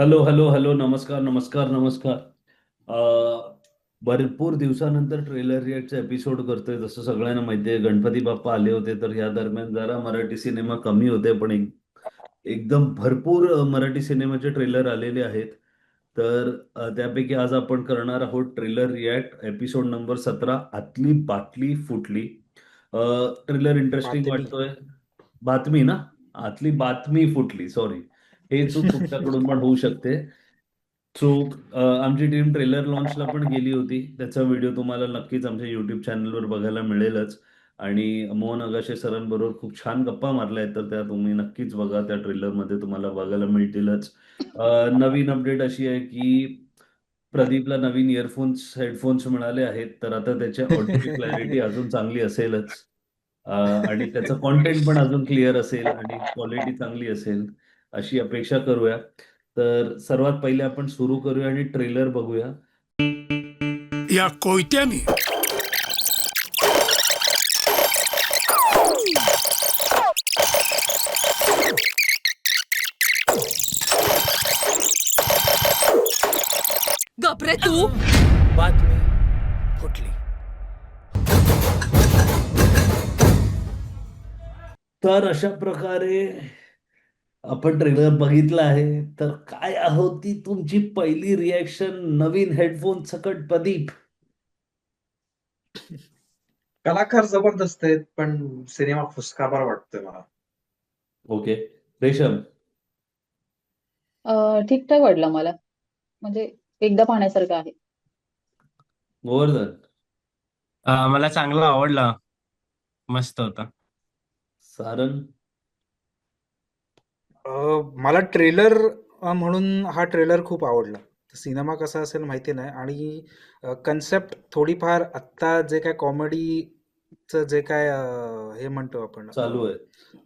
Hello hello hello नमस्कार नमस्कार नमस्कार. भरपूर दिवसानंतर ट्रेलर रिॲक्टचा एपिसोड करतोय. जसं सगळ्यांना माहिती आहे गणपती बाप्पा आले होते तर या दरम्यान जरा मराठी सिनेमा कमी होते पण एक, एकदम भरपूर मराठी सिनेमाचे ट्रेलर आलेले आहेत. तर त्यापैकी आज आपण करणार आहोत ट्रेलर रिॲक्ट एपिसोड नंबर सतरा आतली बाटली फुटली. Trailer interesting. वाटतोय. बातमी ना? आतली बातमी फुटली सॉरी हे चूक तुमच्याकडून पण होऊ शकते. सो आमची टीम ट्रेलर लॉन्चला पण गेली होती. त्याचा व्हिडिओ तुम्हाला नक्कीच आमच्या युट्यूब चॅनलवर बघायला मिळेलच. आणि मोहन अगाशे सरांबरोबर खूप छान गप्पा मारल्या आहेत तर त्या तुम्ही नक्कीच बघा त्या ट्रेलरमध्ये तुम्हाला बघायला मिळतीलच. नवीन अपडेट अशी आहे की प्रदीपला नवीन इयरफोन्स हेडफोन्स मिळाले आहेत तर आता त्याच्या ऑडिओची क्लॅरिटी अजून चांगली असेलच. आणि त्याचं कॉन्टेंट पण अजून क्लिअर असेल आणि क्वालिटी चांगली असेल. अशी अपेक्षा करूया. तर सर्वात पहिले आपण सुरू करूया आणि ट्रेलर बघूया. या कोयत्याने. गपरे तू. बातमी फुटली. तर अशा प्रकारे आपण ट्रेलर बघितला आहे तर काय आहोत ती तुमची पहिली रिॲक्शन नवीन हेडफोन सकट प्रदीप? कलाकार जबरदस्त आहेत पण सिनेमा फुसकाबार वाटतोय मला. ओके. रेशम. अं, ठीकठाक वाटला मला. म्हणजे एकदा पाहण्यासारखं आहे. गोवर्धन. अ, मला चांगला आवडला. मस्त होता. सारंग. अं, मला ट्रेलर म्हणून हा ट्रेलर खूप आवडला. सिनेमा कसा असेल माहिती नाही आणि कन्सेप्ट थोडीफार आत्ता जे काय कॉमेडीचं जे काय अं, हे म्हणतो आपण चालू आहे.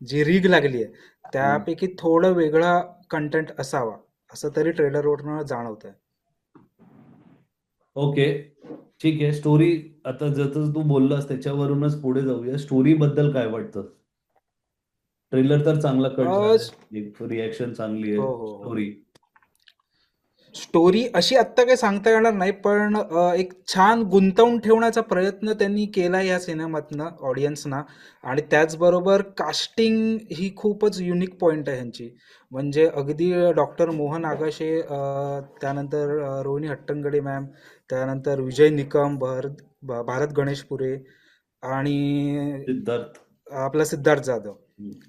जी रीग लागली आहे त्यापैकी थोडं वेगळा कंटेंट असावा असं तरी ट्रेलरवरनं जाणवत आहे ओके. ठीक आहे. स्टोरी आता जसं तू बोललास त्याच्यावरूनच पुढे जाऊया. स्टोरी बद्दल काय वाटतं? ट्रेलर तर चांगला कट रिॲक्शन चांगली आहे. हो, हो, हो. स्टोरी स्टोरी अशी आत्ता काही सांगता येणार नाही पण एक छान गुंतवून ठेवण्याचा प्रयत्न त्यांनी केला या सिनेमातनं ऑडियन्सना आणि त्याचबरोबर कास्टिंग ही खूपच युनिक पॉइंट आहे ह्यांची. म्हणजे अगदी डॉक्टर मोहन आगाशे त्यानंतर रोहिणी हट्टंगडी मॅम त्यानंतर विजय निकम भारत भारत गणेशपुरे आणि सिद्धार्थ. आपला सिद्धार्थ जाधव.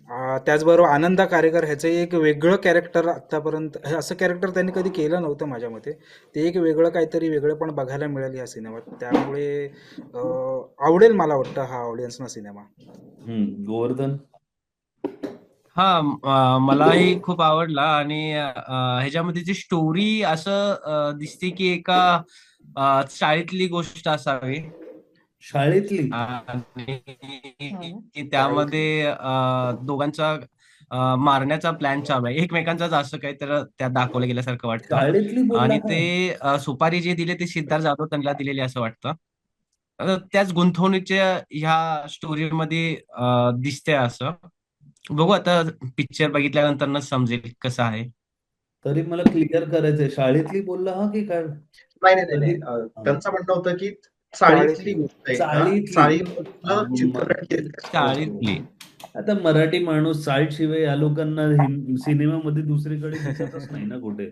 आ, त्याचबरोबर आनंदा कारेकर ह्याचं एक वेगळं कॅरेक्टर आत्तापर्यंत हे असं कॅरेक्टर त्यांनी कधी केलं नव्हतं माझ्या मते. ते एक वेगळं काहीतरी वेगळं पण बघायला मिळेल या सिनेमात त्यामुळे अं, आवडेल मला वाटतं हा ऑडियन्सना सिनेमा हम्म गोवर्धन? हा अ, मलाही खूप आवडला आणि अ, ह्याच्यामध्ये जी स्टोरी असं अ, दिसते की एका अ, शाळेतली गोष्ट असावी. शाळेतली. आणि की त्यामध्ये दोघांचा मारण्याचा प्लॅन चालू आहे. एकमेकांचाच असं काही तर त्यात दाखवलं गेल्यासारखं वाटतं. आणि? ते सुपारी जे दिले ते सिद्धार्थ जाधव त्यांना दिलेले असं वाटतं. त्याच गुंतवणुकीच्या ह्या स्टोरीमध्ये अ, दिसते असं. बघू आता पिक्चर बघितल्यानंतरच समजेल कसं आहे. तरी मला क्लिअर करायचंय. शाळेतली बोलला हा की काय? नाही त्यांचं म्हणणं होतं की चाळीतली गोष्ट आता मराठी माणूस चाळ शिवाय या लोकांना सिनेमामध्ये दुसरीकडे दिसतच नाही ना कुठे?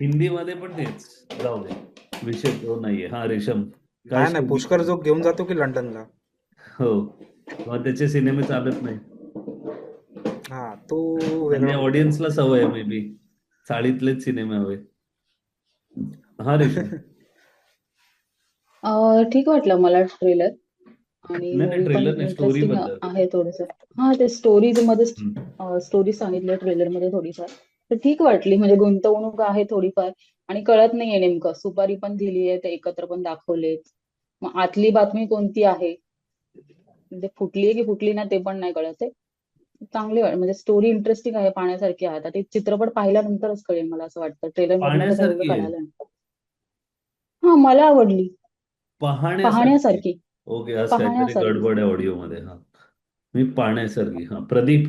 हिंदीमध्ये पण तेच. जाऊ दे. विषय तो नाहीये. हा रेशम. काय नाही? पुष्कर जो घेऊन जातो की लंडनला? हो. मग त्याचे सिनेमे चालत नाही. हा तो म्हणजे ऑडियन्सला सवय आहे मे बी चाळीतलेच सिनेमे हवे. हा रेशम. अं, ठीक वाटलं मला ट्रेलर आणि नाही, नाही, movie पण नाही, इंटरेस्टिंग. आहे थोडस. हा ते स्टोरीजमध्ये. स्टोरी सांगितलं ट्रेलरमध्ये थोडीफार. तर ठीक वाटली म्हणजे गुंतवणूक आहे थोडीफार. आणि कळत नाहीये नेमकं. सुपारी पण दिली आहे ते एकत्र पण दाखवलेत मग आतली बातमी कोणती आहे? म्हणजे फुटली आहे की फुटली नाही ते पण नाही कळत आहे. चांगली वाट म्हणजे स्टोरी इंटरेस्टिंग आहे पाहण्यासारखी आहे. आता ते चित्रपट पाहिल्यानंतरच कळेल मला असं वाटतं. ट्रेलरमध्ये तर पाहण्यासारखी एवढं आहे. कळालं नाही. हा मला आवडली. पाहण्यासारखी. पाहण्यासारखी. ओके आज काहीतरी पाहण्यासारखी. गडबड आहे ऑडिओ मध्ये हा. मी पाहण्यासारखी हा. प्रदीप.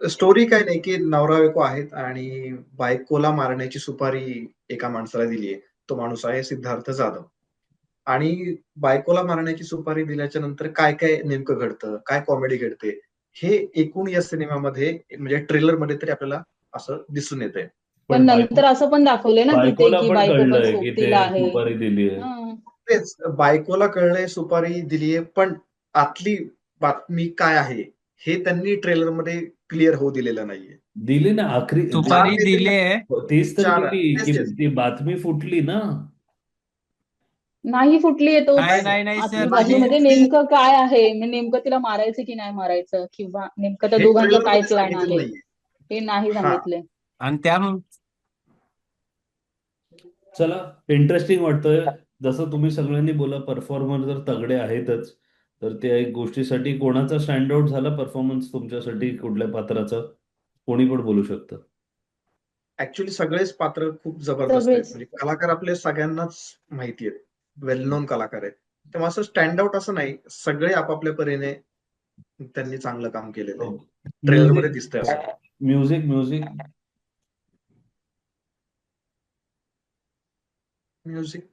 स्टोरी काय नाही की नवरा बायको आहेत आणि बायकोला मारण्याची सुपारी एका माणसाला दिलीये तो माणूस आहे सिद्धार्थ जाधव. आणि बायकोला मारण्याची सुपारी दिल्याच्या नंतर काय काय नेमकं घडतं काय कॉमेडी घडते हे एकूण या सिनेमामध्ये म्हणजे ट्रेलरमध्ये तरी आपल्याला असं दिसून येतंय. पण पण नंतर असं पण दाखवलंय ना तिथे बायकोला की पण कळलंय की ते सोबतीला आहे. सुपारी दिली आहे. हा. तेच बायकोला कळलंय सुपारी दिलीये पण आतली बातमी काय आहे? हे त्यांनी ट्रेलरमध्ये क्लिअर होऊ दिलेलं नाहीये. दिली ना आखरी सुपारी ते- दिली आहे तीच तर चार- दिली तेच- की तेच. ती बातमी फुटली ना. नाही फुटली तो. नाही नाही नाही सर. नेमकं काय आहे? म्हणजे नेमकं तिला मारायचं की नाही मारायचं? किंवा नेमकं त्या हे दोघांचा trailer काय मध्ये प्लॅन सांगितलं आहे? नाहीये. हे नाही हा. सांगितलंय. आणि त्या चला इंटरेस्टिंग वाटतंय. जसं तुम्ही सगळ्यांनी बोला परफॉर्मर जर तगडे आहेतच तर त्या एक गोष्टीसाठी कोणाचा स्टँड आउट झाला परफॉर्मन्स तुमच्यासाठी कुठल्या पात्राचा? कोणी पण बोलू शकतं. ऍक्च्युली सगळेच पात्र खूप जबरदस्त आहेत. म्हणजे कलाकार आपले सगळ्यांनाच माहिती आहेत. वेल नोन कलाकार आहेत. तेव्हा असं स्टँड आउट असं नाही. सगळे आपापल्या परीने त्यांनी चांगलं काम केलेलं आहे. ट्रेलरमध्ये दिसतंय असं. म्युझिक म्युझिक म्युझिक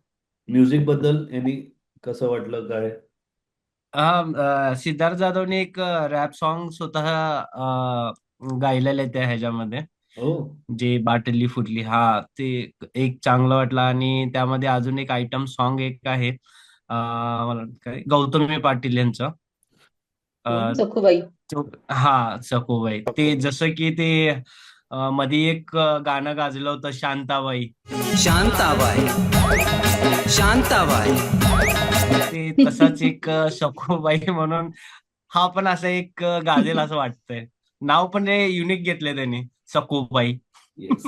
म्युझिकबद्दल यांनी कसं वाटलं काय? हा सिद्धार्थ जाधवने एक रॅप सॉन्ग स्वतः गायलेलं आहे त्या ह्याच्यामध्ये. हो. जे बाटली फुटली हा ते एक चांगलं वाटलं आणि त्यामध्ये अजून एक आयटम सॉन्ग एक आहे मला काय गौतमी पाटील यांचं. अं, सखूबाई. हा सखूबाई. ते जसं की ते मध्ये एक गाणं गाजलं होतं शांताबाई. शांताबाई. शांताबाई. ते तसाच एक सखूबाई म्हणून हा पण असं एक गाजेल असं वाटतंय. नाव पण युनिक घेतलंय त्यांनी सखूबाई Yes.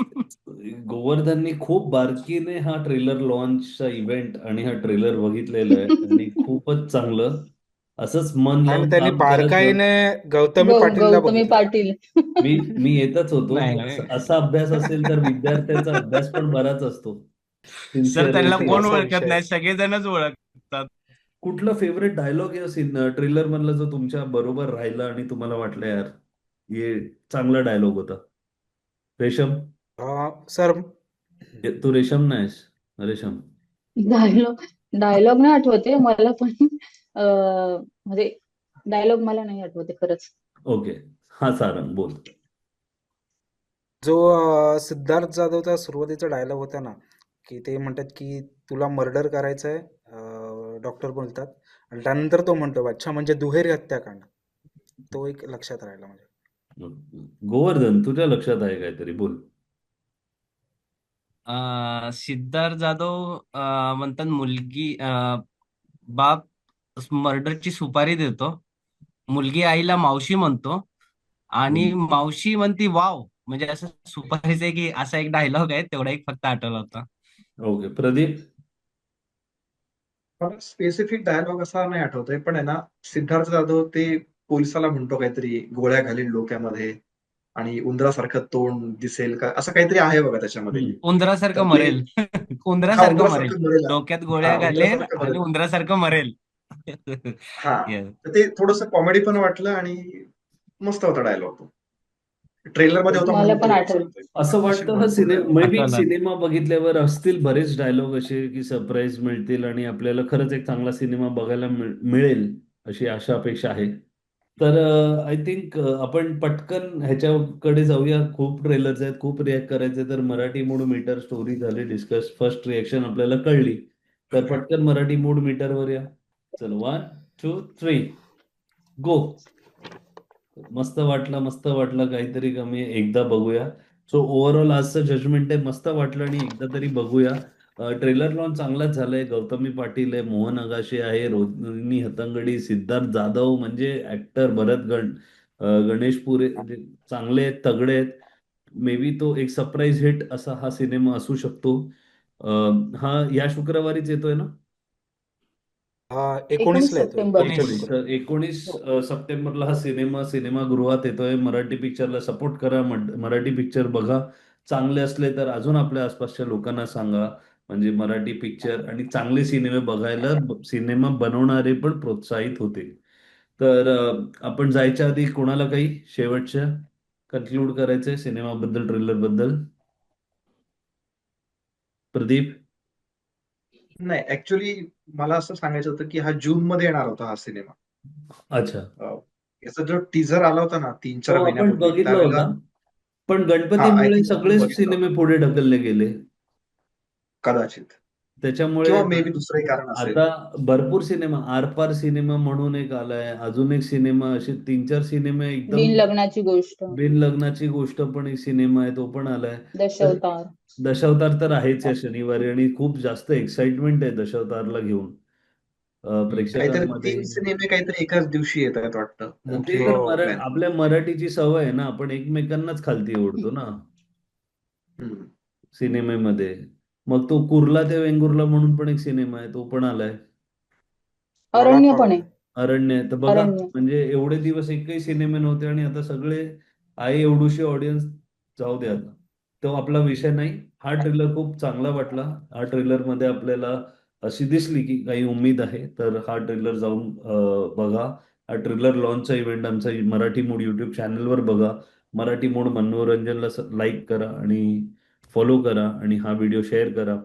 गोवर्धननी खूप बारकीने हा ट्रेलर लॉन्चचा इव्हेंट आणि हा ट्रेलर बघितलेला आहे आणि खूपच चांगलं. असंच मन आणि लावून त्यांनी काम करत जा. बारकाईने गौतमी गौ- पाटीलला गौतमी बघितलं. पाटील. मी मी येतच होतो. नाही, नाही. असा- असा अभ्यास असेल तर विद्यार्थ्यांचा अभ्यास पण बराच असतो. सर त्यांना Sincerity. कोण असा ओळखत विषय. नाही? सगळेजणच ओळखतात. कुठला फेवरेट डायलॉग या सीन ट्रेलर मधला जो तुमच्या बरोबर राहिला आणि तुम्हाला वाटलं यार हे चांगला डायलॉग होता. रेशम? अं, सर. तू रेशम नाहीस रेशम. डायलॉग डायलॉग नाही आठवते मला पण. म्हणजे डायलॉग मला नाही आठवते खरंच. ओके हा सारंग बोल. जो सिद्धार्थ जाधवचा सुरुवातीचा डायलॉग होता ना की ते म्हणतात की तुला मर्डर करायचं आहे डॉक्टर बोलतात. आणि त्यानंतर तो म्हणतो अच्छा म्हणजे दुहेरी हत्याकांड. तो एक लक्षात राहिला म्हणजे. गोवर्धन तुझ्या लक्षात आहे काहीतरी? बोल. सिद्धार्थ जाधव म्हणतात मुलगी बाप मर्डरची सुपारी देतो. मुलगी आईला मावशी म्हणतो. आणि मावशी म्हणती वाव. म्हणजे असं सुपारीचं आहे की असा एक डायलॉग आहे तेवढा एक फक्त आठवला होता. ओके प्रदीप? मला स्पेसिफिक डायलॉग असा नाही आठवतोय पण आहे ना सिद्धार्थ जाधव ते पोलिसाला म्हणतो काहीतरी गोळ्या घालील डोक्यामध्ये आणि उंदरासारखं तोंड दिसेल का? असं काहीतरी आहे बघा त्याच्यामध्ये. उंदरासारखं मरेल. उंदरासारखं मरेल. डोक्यात गोळ्या घालेल आणि. उंदरासारखं मरेल. हा. तर ते थोडस कॉमेडी पण वाटलं आणि मस्त होता डायलॉग तो. ट्रेलरमध्ये होता मला पण आठवलं. असं वाटतं हा सिनेमा मे बी. सिनेमा बघितल्यावर असतील बरेच डायलॉग असे की सरप्राईज मिळतील आणि आपल्याला खरंच एक चांगला सिनेमा बघायला मिळ- मिळेल अशी आशा अपेक्षा आहे. तर आय थिंक आपण पटकन ह्याच्याकडे जाऊया. खूप ट्रेलर्स आहेत खूप रिॲक्ट करायचे. तर मराठी मूड मीटर स्टोरी झाली डिस्कस फर्स्ट रिएक्शन आपल्याला कळली. तर पटकन मराठी मूड मीटरवर या. चल वन टू थ्री गो मस्त वाटलं मस्त वाटलं. काहीतरी कमी एकदा बघूया. सो ओव्हरऑल आजचं जजमेंट आहे मस्त वाटलं आणि एकदा तरी बघूया. ट्रेलर लॉन्च चांगलाच झालंय. गौतमी पाटील आहे मोहन आगाशे आहे रोहिणी हतंगडी सिद्धार्थ जाधव म्हणजे ऍक्टर भरत गण गणेश पुरे म्हणजे चांगले आहेत तगडे आहेत. मे बी तो एक सरप्राईज हिट असा हा सिनेमा असू शकतो. हा या शुक्रवारीच येतोय ना? अं, एकोणीसला येतो सप्टेंबर. पुढच्या एकोणीस. एकोणीस अ, सप्टेंबरला हा सिनेमा सिनेमागृहात येतोय. मराठी पिक्चरला सपोर्ट करा मड- मराठी पिक्चर बघा. चांगले असले तर अजून आपल्या आसपासच्या लोकांना सांगा. म्हणजे मराठी पिक्चर आणि चांगले सिनेमे बघायला ब- सिनेमा बनवणारे पण प्रोत्साहित होतील. तर अ, आपण जायच्या आधी कोणाला काही शेवटच्या कन्क्लूड करायचंय सिनेमाबद्दल ट्रेलरबद्दल? प्रदीप? नाही ऍक्च्युली मला असं सांगायचं होतं की हा जून मध्ये येणार होता हा सिनेमा. अच्छा. याचा जो टीझर आला होता ना तीन चार हो आपण महिन्यापूर्वी बघितला त्यावेळेला होता. पण हा, गणपतीमुळे think आपण सगळेच बघितला सिनेमे पुढे ढकलले गेले. कदाचित. त्याच्यामुळे दुसरंही कारण असेल. आता भरपूर सिनेमा आरपार सिनेमा म्हणून एक आलाय. अजून एक सिनेमा असे तीन चार सिनेमे बिन एकदम लग्नाची गोष्ट. बिन लग्नाची गोष्ट पण एक सिनेमा आहे तो पण आलाय. दशावतार. दशावतार तर आहेच या शनिवारी आणि खूप जास्त एक्साइटमेंट आहे दशावतारला घेऊन. प्रेक्षकांमध्ये. सिनेमे काहीतरी एकाच दिवशी येत आहेत वाटतं. हो, मरा- plan. आपल्या मराठीची सवय आहे ना आपण एकमेकांनाच खालती ओढतो ना. सिनेमेमध्ये. मग तो कुर्ला ते वेंगुर्ला म्हणून पण एक सिनेमा आहे तो पण आलाय. अरण्य पण आहे. अरण्य. तर बघा अरण्य. म्हणजे एवढे दिवस एकही सिनेमे नव्हते आणि आता सगळे आहे एवढूशी ऑडियन्स जाऊ दे आता. तो आपला विषय नाही. हा ट्रेलर खूप चांगला वाटला. हा ट्रेलरमध्ये आपल्याला अशी दिसली की काही उमेद आहे. तर हा ट्रेलर जाऊन अं, बघा. हा ट्रेलर लॉन्चचा इव्हेंट आमचा मराठी मूड युट्यूब चॅनलवर बघा. मराठी मूड मनोरंजनला लाईक करा आणि फॉलो करा आणि हा व्हिडिओ शेअर करा.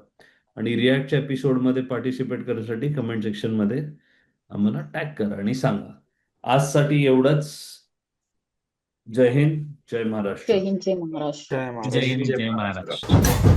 आणि रिॲक्टच्या एपिसोडमध्ये पार्टिसिपेट करण्यासाठी कमेंट सेक्शनमध्ये आम्हाला टॅग करा आणि सांगा. आजसाठी एवढंच. जय हिंद जय महाराष्ट्र. जय हिंद जय महाराष्ट्र. जय महाराष्ट्र. जय हिंद जय. महाराष्ट्र.